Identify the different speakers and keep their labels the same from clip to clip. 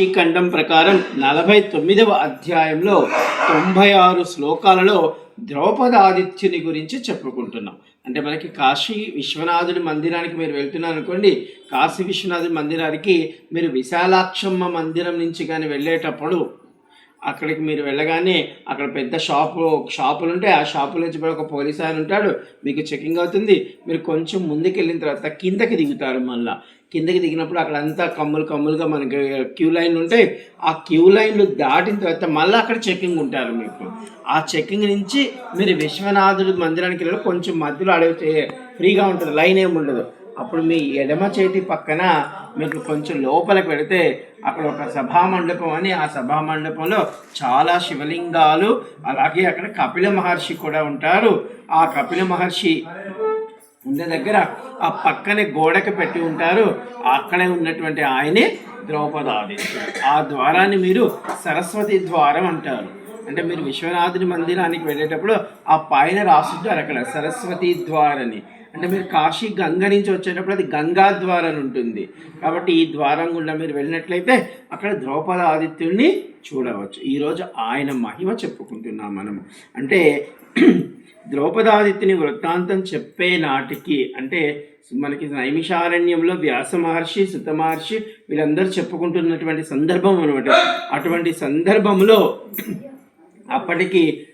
Speaker 1: ఈ ఖండం ప్రకారం నలభై తొమ్మిదవ అధ్యాయంలో తొంభై ఆరు శ్లోకాలలో ద్రౌపదాదిత్యుని గురించి చెప్పుకుంటున్నాం. అంటే మనకి కాశీ విశ్వనాథుడి మందిరానికి మీరు వెళ్తున్నారు అనుకోండి కాశీ విశ్వనాథుడి మందిరానికి మీరు విశాలాక్షమ్మ మందిరం నుంచి కానీ వెళ్ళేటప్పుడు అక్కడికి మీరు వెళ్ళగానే అక్కడ పెద్ద షాపు షాపులు ఉంటాయి ఆ షాపుల నుంచి ఒక పోలీస్ ఆయన ఉంటాడు మీకు చెకింగ్ అవుతుంది. మీరు కొంచెం ముందుకు వెళ్ళిన తర్వాత కిందకి దిగుతారు మళ్ళీ. కిందకి దిగినప్పుడు అక్కడ అంతా కమ్ములు కమ్ములుగా మనకి క్యూ లైన్లు ఉంటాయి. ఆ క్యూ లైన్లు దాటిన తర్వాత మళ్ళీ అక్కడ చెక్కింగ్ ఉంటారు మీకు. ఆ చెక్కింగ్ నుంచి మీరు విశ్వనాథుడి మందిరానికి వెళ్ళి కొంచెం మధ్యలో అడిగితే ఫ్రీగా ఉంటుంది లైన్ ఏమి ఉండదు. అప్పుడు మీ ఎడమ చేతి పక్కన మీకు కొంచెం లోపలికి పెడితే అక్కడ ఒక సభా మండపం అని ఆ సభా మండపంలో చాలా శివలింగాలు అలాగే అక్కడ కపిల మహర్షి కూడా ఉంటారు. ఆ కపిల మహర్షి ఉండే దగ్గర ఆ పక్కనే గోడకి పెట్టి ఉంటారు. అక్కడే ఉన్నటువంటి ఆయనే ద్రౌపదాది. ఆ ద్వారాన్ని మీరు సరస్వతి ద్వారం అంటారు. అంటే మీరు విశ్వనాథుని మందిరానికి వెళ్ళేటప్పుడు ఆ పైన రాసుంటారు అక్కడ సరస్వతి ద్వారని. అంటే మీరు కాశీ గంగ నుంచి వచ్చేటప్పుడు అది గంగా ద్వారం అని ఉంటుంది. కాబట్టి ఈ ద్వారం గుండా మీరు వెళ్ళినట్లయితే అక్కడ ద్రౌపద ఆదిత్యుడిని చూడవచ్చు ఈరోజు ఆయన మహిమ చెప్పుకుంటున్నాం మనం అంటే ద్రౌపదాదిత్యుని వృత్తాంతం చెప్పే నాటికి అంటే మనకి నైమిషారణ్యంలో వ్యాస మహర్షి సుత మహర్షి వీళ్ళందరూ చెప్పుకుంటున్నటువంటి సందర్భం అనమాట అటువంటి సందర్భంలో అప్పటికి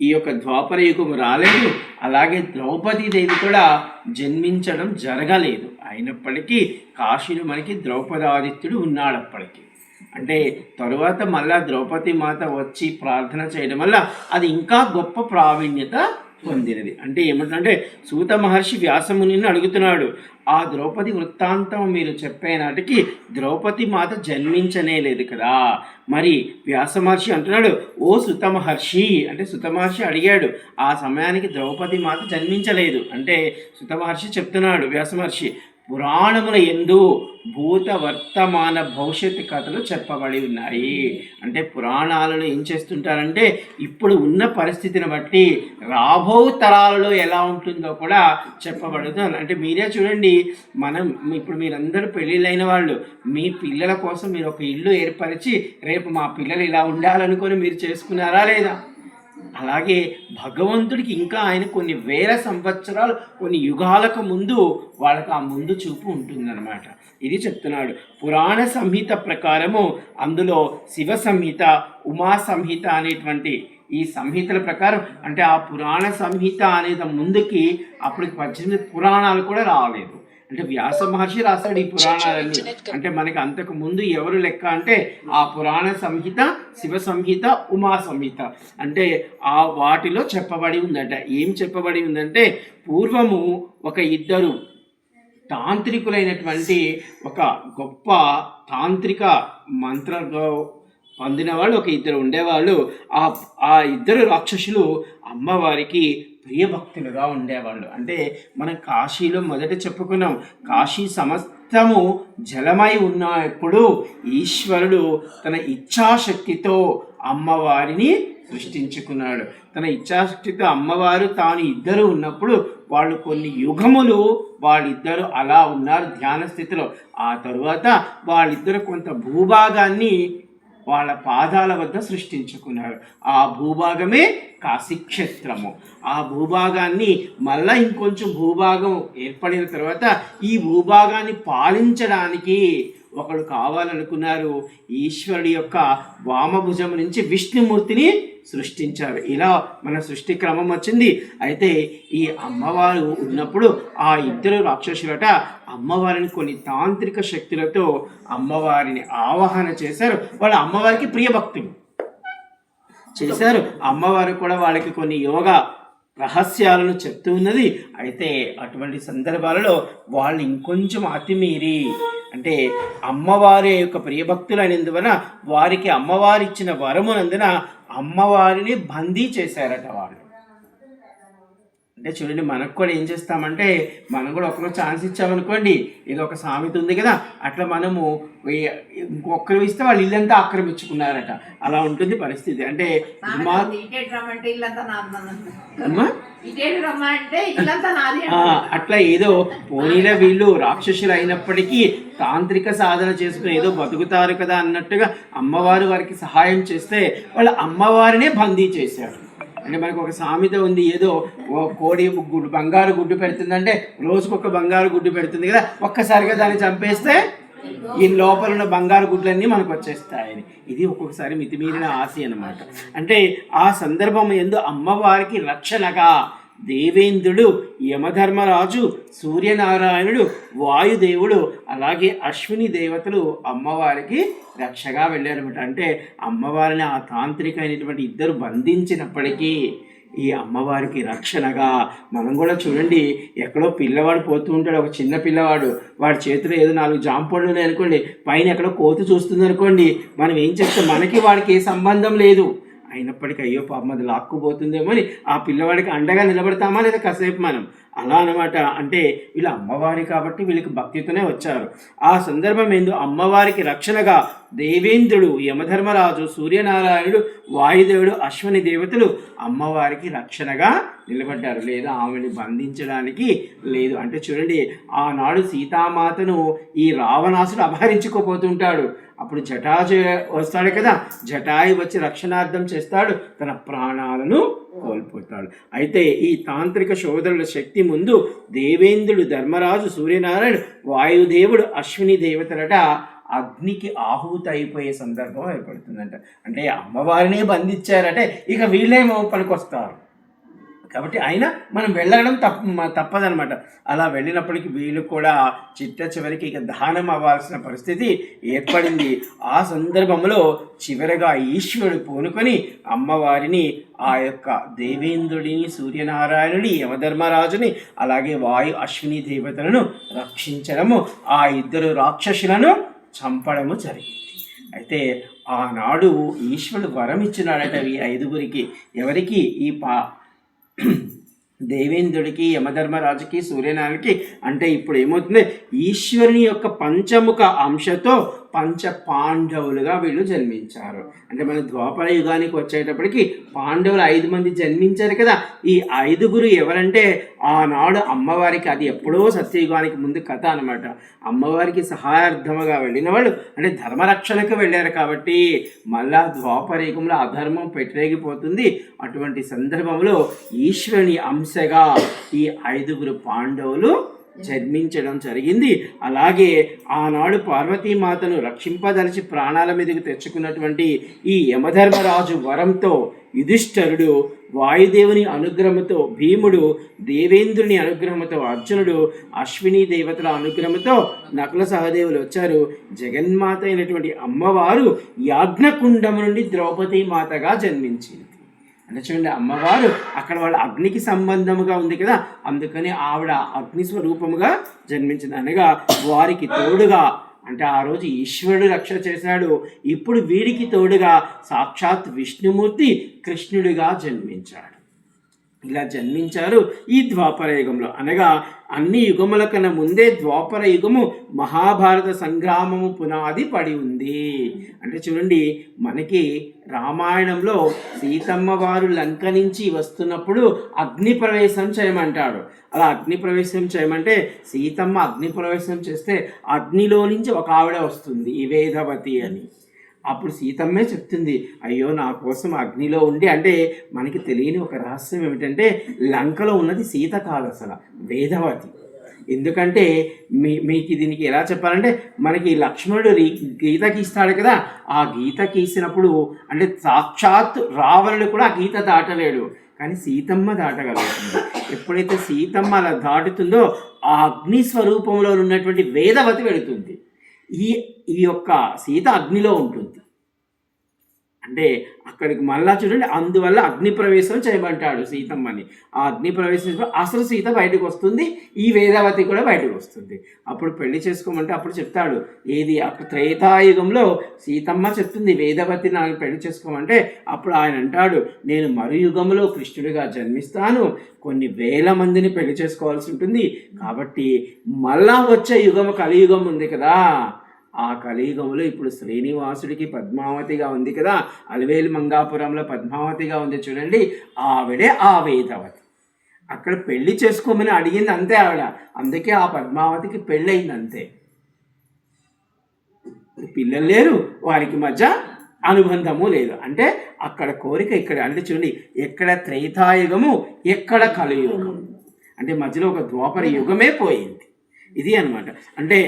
Speaker 1: ఈ యొక్క ద్వాపర యుగం రాలేదు. అలాగే ద్రౌపదీ దేవి కూడా జన్మించడం జరగలేదు. అయినప్పటికీ కాశీలో మనకి ద్రౌపదాదిత్యుడు ఉన్నాడు అప్పటికి అంటే తరువాత మళ్ళా ద్రౌపది మాత వచ్చి ప్రార్థన చేయడం వల్ల అది ఇంకా గొప్ప ప్రావీణ్యత పొందినది. అంటే ఏమిటంటే సూత మహర్షి వ్యాసముని అడుగుతున్నాడు ఆ ద్రౌపది వృత్తాంతం మీరు చెప్పే నాటికి ద్రౌపది మాత జన్మించనే లేదు కదా. మరి వ్యాస మహర్షి అంటున్నాడు ఓ సుత మహర్షి అంటే సుత మహర్షి అడిగాడు ఆ సమయానికి ద్రౌపది మాత జన్మించలేదు. అంటే సుత మహర్షి చెప్తున్నాడు వ్యాస మహర్షి పురాణముల ఎందు భూత వర్తమాన భవిష్యత్తు కథలు చెప్పబడి ఉన్నాయి. అంటే పురాణాలను ఏం చేస్తుంటారంటే ఇప్పుడు ఉన్న పరిస్థితిని బట్టి రాబో తరాలలో ఎలా ఉంటుందో కూడా చెప్పబడుతుంది. అంటే మీరే చూడండి మనం ఇప్పుడు మీరందరూ పెళ్ళిళ్ళైన వాళ్ళు మీ పిల్లల కోసం మీరు ఒక ఇల్లు ఏర్పరిచి రేపు మా పిల్లలు ఇలా ఉండాలనుకొని మీరు చేసుకున్నారా లేదా? అలాగే భగవంతుడికి ఇంకా ఆయన కొన్ని వేల సంవత్సరాలు కొన్ని యుగాలకు ముందు వాళ్ళకి ఆ ముందు చూపు ఉంటుందన్నమాట. ఇది చెప్తున్నాడు. పురాణ సంహిత ప్రకారము అందులో శివ సంహిత ఉమా సంహిత అనేటువంటి ఈ సంహితల ప్రకారం అంటే ఆ పురాణ సంహిత అనేది ముందుకి అప్పటికి పద్దెనిమిది పురాణాలు కూడా రాలేదు. అంటే వ్యాస మహర్షి రాశాడు ఈ పురాణాలన్నీ. అంటే మనకి అంతకు ముందు ఎవరు లెక్క అంటే ఆ పురాణ సంహిత శివ సంహిత ఉమా సంహిత. అంటే ఆ వాటిలో చెప్పబడి ఉందట. ఏం చెప్పబడి ఉందంటే పూర్వము ఒక ఇద్దరు తాంత్రికులైనటువంటి ఒక గొప్ప తాంత్రిక మంత్ర పొందిన వాళ్ళు ఒక ఇద్దరు ఉండేవాళ్ళు. ఆ ఆ ఇద్దరు రాక్షసులు అమ్మవారికి ప్రియభక్తులుగా ఉండేవాళ్ళు. అంటే మనం కాశీలో మొదట చెప్పుకున్నాం కాశీ సమస్తము జలమై ఉన్నప్పుడు ఈశ్వరుడు తన ఇచ్ఛాశక్తితో అమ్మవారిని సృష్టించుకున్నాడు. తన ఇచ్ఛాశక్తితో అమ్మవారు తాను ఇద్దరు ఉన్నప్పుడు వాళ్ళు కొన్ని యుగములు వాళ్ళిద్దరు అలా ఉన్నారు ధ్యాన స్థితిలో. ఆ తరువాత వాళ్ళిద్దరు కొంత భూభాగాన్ని వాళ్ళ పాదాల వద్ద సృష్టించుకున్నారు ఆ భూభాగమే కాశీక్షేత్రము. ఆ భూభాగాన్ని మళ్ళా ఇంకొంచెం భూభాగం ఏర్పడిన తర్వాత ఈ భూభాగాన్ని పాలించడానికి ఒకడు కావాలనుకున్నారు. ఈశ్వరుడి యొక్క వామభుజం నుంచి విష్ణుమూర్తిని సృష్టించారు. ఇలా మన సృష్టి క్రమం వచ్చింది. అయితే ఈ అమ్మవారు ఉన్నప్పుడు ఆ ఇద్దరు రాక్షసులట అమ్మవారిని కొన్ని తాంత్రిక శక్తులతో అమ్మవారిని ఆవాహన చేశారు. వాళ్ళ అమ్మవారికి ప్రియభక్తులు చేశారు. అమ్మవారు కూడా వాళ్ళకి కొన్ని యోగా రహస్యాలను చెప్తూ ఉన్నది. అయితే అటువంటి సందర్భాలలో వాళ్ళు ఇంకొంచెం అతిమీరి అంటే అమ్మవారి యొక్క ప్రియభక్తులు అనేందువలన వారికి అమ్మవారి ఇచ్చిన వరమునందున అమ్మవారిని బందీ చేశారట వాళ్ళు. అంటే చూడండి మనకు కూడా ఏం చేస్తామంటే మనం కూడా ఒకరు ఛాన్స్ ఇచ్చామనుకోండి ఏదో ఒక సామెత ఉంది కదా అట్లా మనము ఇంకొకరు ఇస్తే వాళ్ళు ఇల్లంతా ఆక్రమించుకున్నారట. అలా ఉంటుంది పరిస్థితి. అంటే ఇది అట్లా ఏదో పోనీలో వీళ్ళు రాక్షసులు అయినప్పటికీ తాంత్రిక సాధన చేసుకుని ఏదో బతుకుతారు కదా అన్నట్టుగా అమ్మవారు వారికి సహాయం చేస్తే వాళ్ళ అమ్మవారినే బందీ చేశారు అంటే మనకు ఒక సామెత ఉంది ఏదో ఓ కోడి గుడ్డు బంగారు గుడ్డు పెడుతుందంటే రోజుకొక బంగారు గుడ్డు పెడుతుంది కదా ఒక్కసారిగా దాన్ని చంపేస్తే ఈ లోపల ఉన్న బంగారు గుడ్లన్నీ మనకు వచ్చేస్తాయని. ఇది ఒక్కొక్కసారి మితిమీరిన ఆశ అన్నమాట. అంటే ఆ సందర్భం ఎందు అమ్మవారికి రక్షణగా దేవేంద్రుడు యమధర్మరాజు సూర్యనారాయణుడు వాయుదేవుడు అలాగే అశ్విని దేవతలు అమ్మవారికి రక్షగా వెళ్ళారనమాట అంటే అమ్మవారిని ఆ తాంత్రిక అయినటువంటి ఇద్దరు బంధించినప్పటికీ ఈ అమ్మవారికి రక్షణగా మనం కూడా చూడండి ఎక్కడో పిల్లవాడు పోతూ ఉంటాడు ఒక చిన్న పిల్లవాడు. వాడి చేతిలో ఏదో నాలుగు జాంపళ్ళు ఉన్నాయి అనుకోండి పైన ఎక్కడో కోతి చూస్తుంది అనుకోండి మనం ఏం చెప్తాం మనకి వాడికి ఏ సంబంధం లేదు. అయినప్పటికీ అయ్యో పాపం అది లాక్కుపోతుందేమో అని ఆ పిల్లవాడికి అండగా నిలబడతామా లేదా కాసేపు మనం? అలా అనమాట అంటే వీళ్ళు అమ్మవారి కాబట్టి వీళ్ళకి భక్తితోనే వచ్చారు. ఆ సందర్భం ఏందో అమ్మవారికి రక్షణగా దేవేంద్రుడు యమధర్మరాజు సూర్యనారాయణుడు వాయుదేవుడు అశ్వని దేవతలు అమ్మవారికి రక్షణగా నిలబడ్డారు. లేదా ఆమెను బంధించడానికి లేదు. అంటే చూడండి ఆనాడు సీతామాతను ఈ రావణాసుడు అపహరించుకోపోతుంటాడు. అప్పుడు జటాజు వస్తాడు కదా జటాయి వచ్చి రక్షణార్థం చేస్తాడు. తన ప్రాణాలను కోల్పోతాడు. అయితే ఈ తాంత్రిక సోదరుల శక్తి ముందు దేవేంద్రుడు ధర్మరాజు సూర్యనారాయణ వాయుదేవుడు అశ్విని దేవతలట అగ్నికి ఆహుతి అయిపోయే సందర్భం ఏర్పడుతుందంట. అంటే అమ్మవారినే బంధించారంటే ఇక వీళ్ళేమో పనికొస్తారు కాబట్టి అయినా మనం వెళ్ళడం తప్ప తప్పదనమాట అలా వెళ్ళినప్పటికీ వీళ్ళు కూడా చిట్ట చివరికి ఇక దహనం అవ్వాల్సిన పరిస్థితి ఏర్పడింది. ఆ సందర్భంలో చివరగా ఈశ్వరుడు పూనుకొని అమ్మవారిని ఆ యొక్క దేవేంద్రుడిని సూర్యనారాయణుడి యమధర్మరాజుని అలాగే వాయు అశ్విని దేవతలను రక్షించడము ఆ ఇద్దరు రాక్షసులను చంపడము జరిగింది. అయితే ఆనాడు ఈశ్వరుడు వరం ఇచ్చినాడట ఈ ఐదుగురికి. ఎవరికి? ఈ పా దేవేంద్రుడికి యమధర్మరాజుకి సూర్యనారాయణకి అంటే ఇప్పుడు ఏమవుతుంది? ఈశ్వరుని యొక్క పంచముఖ అంశతో పంచ పాండవులుగా వీళ్ళు జన్మించారు. అంటే మన ద్వాపర యుగానికి వచ్చేటప్పటికి పాండవులు ఐదు మంది జన్మించారు కదా. ఈ ఐదుగురు ఎవరంటే ఆనాడు అమ్మవారికి అది ఎప్పుడో సత్యయుగానికి ముందు కథ అనమాట అమ్మవారికి సహాయార్థముగా వెళ్ళిన వాళ్ళు అంటే ధర్మరక్షణకు వెళ్ళారు కాబట్టి మళ్ళా ద్వాపర యుగంలో అధర్మం పెట్టరేగిపోతుంది అటువంటి సందర్భంలో ఈశ్వరుని అంశగా ఈ ఐదుగురు పాండవులు జన్మించడం జరిగింది. అలాగే ఆనాడు పార్వతీమాతను రక్షింపదలిచి ప్రాణాల మీదకు తెచ్చుకున్నటువంటి ఈ యమధర్మరాజు వరంతో యుధిష్ఠరుడు వాయుదేవుని అనుగ్రహంతో భీముడు దేవేంద్రుని అనుగ్రహంతో అర్జునుడు అశ్విని దేవతల అనుగ్రహంతో నకుల సహదేవులు వచ్చారు. జగన్మాత అయినటువంటి అమ్మవారు యాజ్ఞకుండము నుండి ద్రౌపదీ మాతగా జన్మించింది. అంటే చూడండి అమ్మవారు అక్కడ వాళ్ళ అగ్నికి సంబంధముగా ఉంది కదా అందుకని ఆవిడ అగ్ని స్వరూపముగా జన్మించింది అనగా వారికి తోడుగా అంటే ఆ రోజు ఈశ్వరుడు రక్ష చేశాడు. ఇప్పుడు వీడికి తోడుగా సాక్షాత్ విష్ణుమూర్తి కృష్ణుడిగా జన్మించాడు. ఇలా జన్మించారు ఈ ద్వాపర యుగంలో. అనగా అన్ని యుగముల కన్నా ముందే ద్వాపర యుగము మహాభారత సంగ్రామము పునాది పడి ఉంది. అంటే చూడండి మనకి రామాయణంలో సీతమ్మ వారు లంక నుంచి వస్తున్నప్పుడు అగ్నిప్రవేశం చేయమంటాడు. అలా అగ్నిప్రవేశం చేయమంటే సీతమ్మ అగ్నిప్రవేశం చేస్తే అగ్నిలో నుంచి ఒక ఆవిడ వస్తుంది ఈ వేదవతి అని. అప్పుడు సీతమ్మే చెప్తుంది అయ్యో నా కోసం అగ్నిలో ఉండి అంటే మనకి తెలియని ఒక రహస్యం ఏమిటంటే లంకలో ఉన్నది సీత కాదు అసలు వేదవతి. ఎందుకంటే మీ మీకు దీనికి ఎలా చెప్పాలంటే మనకి లక్ష్మణుడు గీతకి గీత గీస్తాడు కదా ఆ గీత గీసినప్పుడు అంటే సాక్షాత్ రావణుడు కూడా ఆ గీత దాటలేడు కానీ సీతమ్మ దాటగలుగుతుంది. ఎప్పుడైతే సీతమ్మ అలా దాటుతుందో ఆ అగ్ని స్వరూపంలో ఉన్నటువంటి వేదవతి వెళుతుంది. ఈ ఈ యొక్క సీత అగ్నిలో ఉంటుంది. అంటే అక్కడికి మళ్ళా చూడండి అందువల్ల అగ్ని ప్రవేశం చేయమంటాడు సీతమ్మని. ఆ అగ్ని ప్రవేశం అసలు సీత బయటకు వస్తుంది ఈ వేదావతి కూడా బయటకు వస్తుంది. అప్పుడు పెళ్ళి చేసుకోమంటే అప్పుడు చెప్తాడు ఏది అక్కడ త్రేతాయుగంలో సీతమ్మ చెప్తుంది వేదవతి నాకు పెళ్ళి చేసుకోమంటే అప్పుడు ఆయన అంటాడు నేను మరుయుగంలో కృష్ణుడిగా జన్మిస్తాను కొన్ని వేల మందిని పెళ్ళి చేసుకోవాల్సి ఉంటుంది కాబట్టి మళ్ళా వచ్చే యుగం కలియుగం ఉంది కదా. ఆ కలియుగంలో ఇప్పుడు శ్రీనివాసుడికి పద్మావతిగా ఉంది కదా అలవేలు మంగాపురంలో పద్మావతిగా ఉంది చూడండి ఆవిడే ఆ వేదవతి. అక్కడ పెళ్ళి చేసుకోమని అడిగింది అంతే ఆవిడ. అందుకే ఆ పద్మావతికి పెళ్ళయింది అంతే పిల్లలు లేరు వారికి మధ్య అనుబంధము లేదు. అంటే అక్కడ కోరిక ఇక్కడ అంటే చూడండి ఎక్కడ త్రైతాయుగము ఎక్కడ కలియుగం అంటే మధ్యలో ఒక ద్వాపర యుగమే పోయింది. ఇది అనమాట అంటే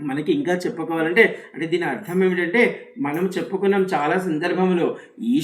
Speaker 1: మనకి ఇంకా చెప్పుకోవాలంటే అంటే దీని అర్థం ఏమిటంటే మనం చెప్పుకున్నాం చాలా సందర్భంలో ఈ